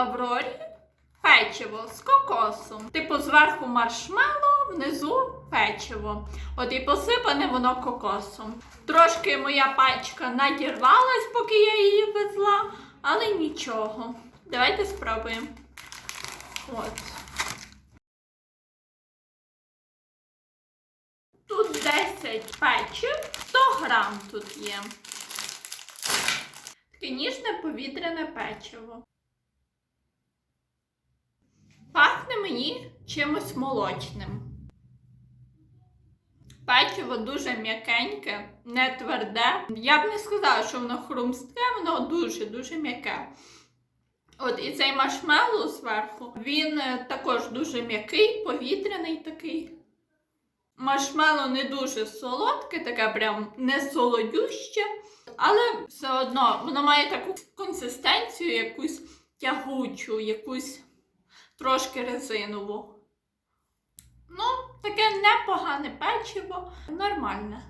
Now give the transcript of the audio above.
Аврорі печиво з кокосом. Типу, зверху маршмело, внизу печиво. От і посипане воно кокосом. Трошки моя пачка надірвалась, поки я її везла, але нічого. Давайте спробуємо. От. Тут 10 печив, 100 грам тут є. Таке ніжне повітряне печиво. Мені чимось молочним. Печиво дуже м'якеньке, не тверде. Я б не сказала, що воно хрумстке, воно дуже-дуже м'яке. От і цей маршмеллоу зверху, він е, також дуже м'який, повітряний такий. Маршмеллоу не дуже солодке, таке прям не солодюще, але все одно воно має таку консистенцію, якусь тягучу, якусь трошки резинову. Ну, таке непогане печиво, нормальне.